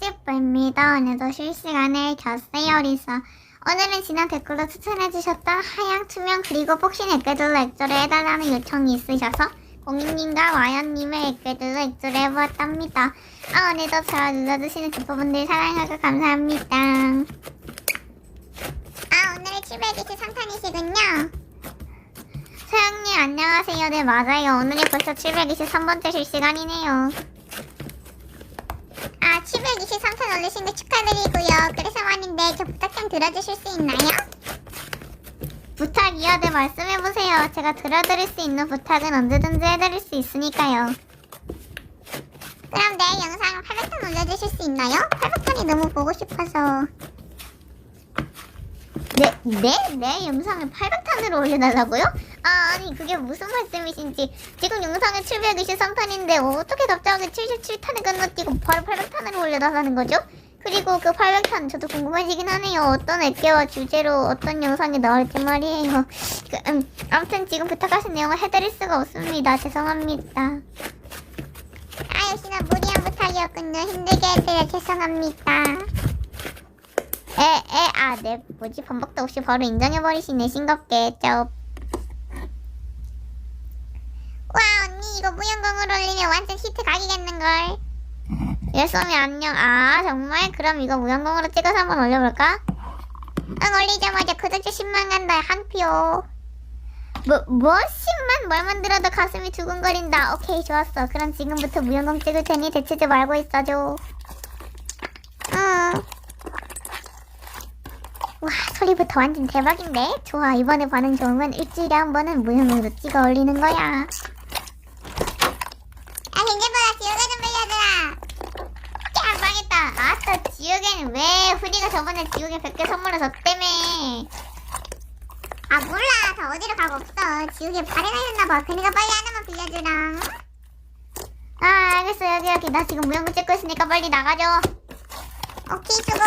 찌뿌입니다. 오늘도 실시간에 켰어요 리사. 오늘은 지난 댓글로 추천해주셨던 하양 투명 그리고 복신 액괴들로 액조를 해달라는 요청이 있으셔서 공인님과 와연님의 액괴들로 액조를 해보았답니다. 아 오늘도 잘 눌러주시는 주부분들 사랑하고 감사합니다. 아 오늘은 720 상탄이시군요. 서영님 안녕하세요. 네 맞아요. 오늘이 벌써 723번째 실시간이네요. 아, 723턴 올리신 거 축하드리고요. 그래서 말인데 저 부탁 좀 들어주실 수 있나요? 부탁이요? 네, 말씀해보세요. 제가 들어드릴 수 있는 부탁은 언제든지 해드릴 수 있으니까요. 그럼 내 영상 800턴 올려주실 수 있나요? 800턴이 너무 보고 싶어서. 네, 네? 네? 영상을 800탄으로 올려달라고요? 아, 아니, 그게 무슨 말씀이신지. 지금 영상은 723탄인데, 어떻게 갑자기 77탄을 건너뛰고 바로 800탄으로 올려달라는 거죠? 그리고 그 800탄 저도 궁금해지긴 하네요. 어떤 액계와 주제로 어떤 영상이 나올지 말이에요. 그, 음, 아무튼 지금 부탁하신 내용을 해드릴 수가 없습니다. 죄송합니다. 아, 역시나 무리한 부탁이었군요. 힘들게 해드려 죄송합니다. 에, 에, 아, 네, 뭐지? 반박도 없이 바로 인정해버리시네, 싱겁게, 쩝. 와, 언니, 이거 무연공으로 올리면 완전 히트 각이겠는걸. 예솜이 안녕. 아, 정말? 그럼 이거 무연공으로 찍어서 한번 올려볼까? 응, 올리자마자 구독자 10만 간다, 한 표. 뭐, 뭐? 10만? 말만 들어도 가슴이 두근거린다. 오케이, 좋았어. 그럼 지금부터 무연공 찍을 테니 대체 좀 알고 있어줘. 응. 와 소리부터 완전 대박인데? 좋아 이번에 반응 좋으면 일주일에 한 번은 무형으로 찍어 올리는 거야 아 현재보다 지우개 좀 빌려주라 야 망했다 아따 지우개는 왜 후리가 저번에 지우개 100개 선물로 줬다며 아 몰라. 다 어디로 가고 없어. 지우개 발에 나셨나봐. 그니까 빨리 하나만 빌려주라. 아 알겠어. 여기 여기. 나 지금 무형구 찍고 있으니까 빨리 나가줘. 오케이 수고.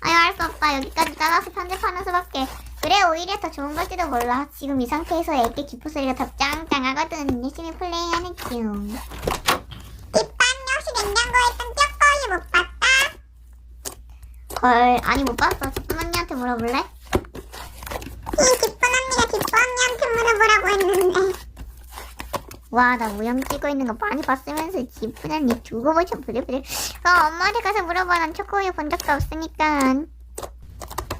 아유 할수 없다. 여기까지 따라서 편집하는 수밖에. 그래 오히려 더 좋은 걸지도 몰라. 지금 이 상태에서 애기 기포 소리가 더 짱짱하거든. 열심히 플레이하는 중 헐 아니 못 봤어 기쁜 언니한테 물어볼래? 이 기쁜 언니가 기쁜 언니한테 물어보라고 했는데 와, 나 무영 찍고 있는 거 많이 봤으면서 기쁜 언니 두고 보셔 부들부들. 어, 엄마한테 가서 물어봐. 난 초코우유 본 적도 없으니까. 응,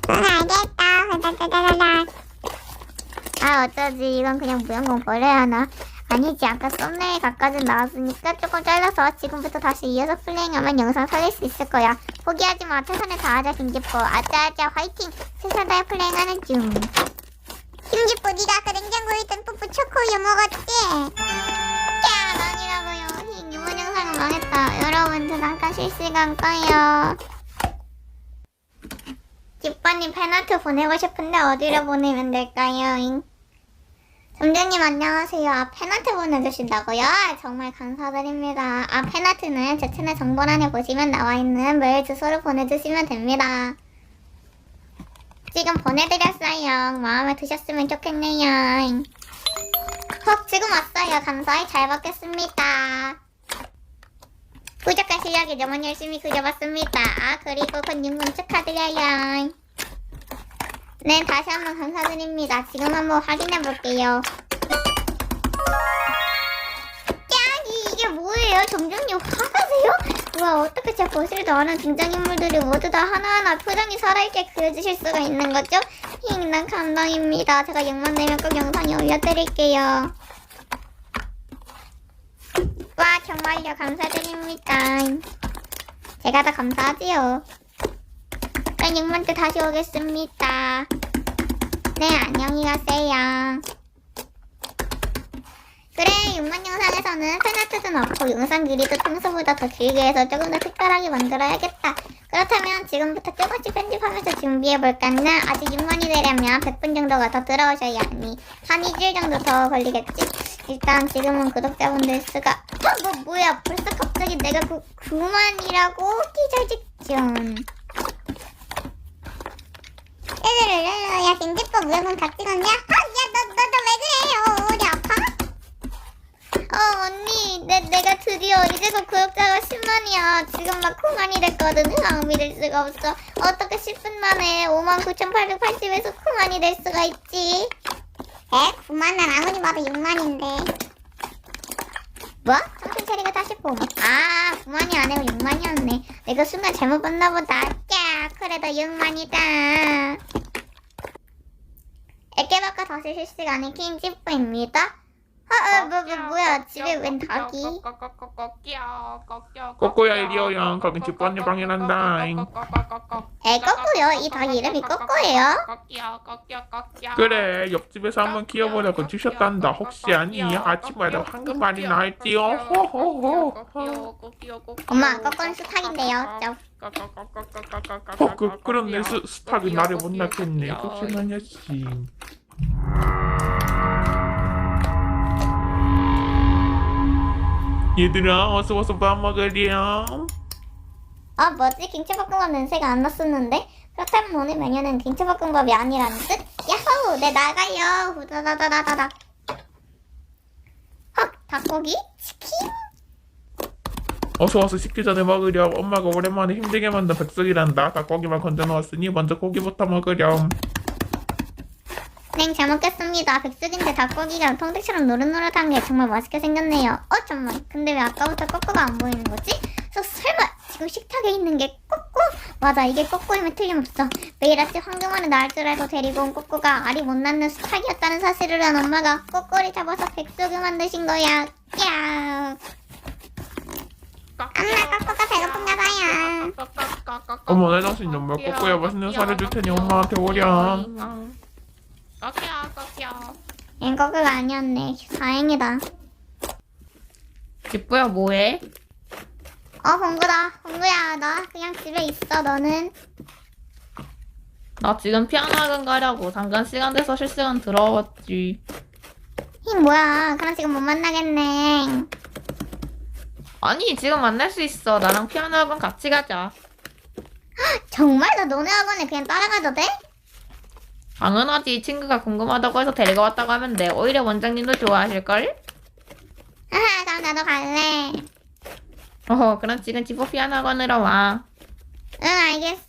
알겠다. 다다다다다. 아, 어쩌지. 이건 그냥 무영공 버려야 하나? 아니지. 아까 썸네일 각까지 나왔으니까 조금 잘라서 지금부터 다시 이어서 플레잉하면 영상 살릴 수 있을 거야. 포기하지 마. 최선을 다하자, 김기포. 아자아자, 화이팅! 최선 다해 플레잉하는 중. 김기포, 네가 아까 냉장고에 있던 뿌뿌 초코우유 먹었지? 야, 아니라고요. 히, 이번 영상은 망했다. 여러분, 저 잠깐 실시간 꺼요. 집번님 팬아트 보내고 싶은데 어디로 보내면 될까요? 잉? 점주님 안녕하세요. 아, 팬아트 보내주신다고요? 아, 정말 감사드립니다. 아, 팬아트는 제 채널 정보란에 보시면 나와있는 메일 주소로 보내주시면 됩니다. 지금 보내드렸어요. 마음에 드셨으면 좋겠네요. 헉, 지금 왔어요. 감사히 잘 받겠습니다. 부족한 실력이 너무 열심히 그려봤습니다. 아, 그리고 건님군 축하드려요. 네, 다시 한번 감사드립니다. 지금 한번 확인해 볼게요. 야, 이- 이게 뭐예요? 점점님 화가세요? 와, 어떻게 제 거실도 아는 등장인물들이 모두 다 하나하나 표정이 살아있게 그려주실 수가 있는 거죠? 힝, 난 감동입니다. 제가 6만 내면 꼭 영상에 올려드릴게요. 와, 정말요. 감사드립니다. 제가 더 감사하지요. 전 6만 때 다시 오겠습니다. 네, 안녕히 가세요. 그래, 6만 영상에서는 팬아트도 넣고 영상 길이도 평소보다 더 길게 해서 조금 더 특별하게 만들어야겠다. 그렇다면 지금부터 조금씩 편집하면서 준비해볼까나? 아직 6만이 되려면 100분 정도가 더 들어오셔야 하니 한 2주일 정도 더 걸리겠지? 일단 지금은 구독자분들 수가 어? 뭐 뭐야 벌써 갑자기 내가 그 9만이라고? 기절 직전 야 김지뽀 무역은 다 찍었냐? 아, 야, 너, 너, 너왜 그래? 어, 아파? 어 언니 내, 내가 드디어 이제서 구독자가 10만이야. 지금 막 9만이 됐거든. 아 믿을 수가 없어. 어떻게 10분 만에 59,880에서 9만이 될 수가 있지? 에? 9만은 아무리 봐도 6만인데. 뭐? 청춘 체리가 다시 보고 아 9만이 아니고 6만이었네. 내가 순간 잘못 봤나 보다. 야 그래도 6만이다 애깨바까 다시 실시간에 킹지프입니다 아, 아, 뭐, 뭐, 뭐야, 집에 웬 닭이? 꼬꼬야 이리 오요 거긴 집 언니 방이란다 에, 꼬꼬요? 이 닭 이름이 꼬꼬예요? 그래 옆집에서 한번 키워보려고 주셨단다 혹시 아니 아침마다 황금알이 나올지요 호호호 엄마, 꼬꼬는 수탉인데요. 저, 어, 그, 그런데 스, 스탁이 나를 못 낳겠네 녀씨 얘들아 어서 와서 밥 먹으렴 아, 뭐지? 김치볶음밥 냄새가 안 났었는데? 그렇다면 오늘 메뉴는 김치볶음밥이 아니라는 뜻? 야호! 내 나가요! 후다다다다다다. 헉, 닭고기? 치킨? 어서 와서 식기 전에 먹으렴 엄마가 오랜만에 힘들게 만든 백숙이란다 닭고기만 건져 놓았으니 먼저 고기부터 먹으렴 네, 잘 먹겠습니다. 백숙인데 닭고기가 통대처럼 노릇노릇한 게 정말 맛있게 생겼네요. 어, 잠만. 근데 왜 아까부터 꼬꼬가 안 보이는 거지? 저 설마 지금 식탁에 있는 게 꼬꼬? 맞아, 이게 꼬꼬임에 틀림없어. 매일 아침 황금알을 낳을 줄 알고 데리고 온 꼬꼬가 알이 못 낳는 수탉이었다는 사실을 한 엄마가 꼬꼬를 잡아서 백숙을 만드신 거야. 야. 엄마, 꼬꼬가 배고픈가 봐요. 어머 내 당신 정말 꼬꼬야 맛있는 살을 줄 테니 엄마한테 오렴 꺾여 꺾여 얜 꼬꼬가 아니었네. 다행이다. 기쁘야 뭐해? 어, 봉구다. 봉구야, 나 그냥 집에 있어, 너는. 나 지금 피아노 학원 가려고 잠깐 시간 돼서 실시간 들어왔지 이 뭐야? 그럼 지금 못 만나겠네. 아니 지금 만날 수 있어 나랑 피아노 학원 같이 가자 정말 나 너네 학원에 그냥 따라가도 돼? 당연하지 친구가 궁금하다고 해서 데리고 왔다고 하면 돼 오히려 원장님도 좋아하실걸? 하하, 그럼 나도 갈래. 어허 그럼 지금 집어 피아노 학원으로 와 응, 알겠어.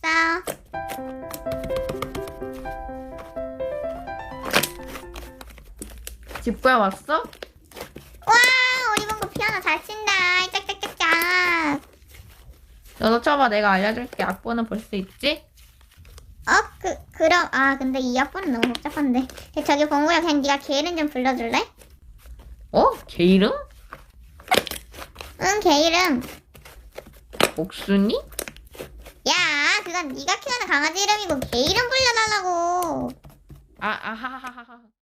집부야 왔어? 와, 우리 봉구 피아노 잘 친다. 짝짝짝짝. 너도 쳐봐 내가 알려줄게 악보는 볼 수 있지? 어, 그, 그럼, 아, 근데 이 악보는 너무 복잡한데. 저기 봉구야, 그냥 네가 걔 이름 좀 불러줄래? 어? 걔 이름? 응, 걔 이름. 옥순이? 야, 그건 네가 키우는 강아지 이름이고 걔 이름 불러달라고. 아 아하하하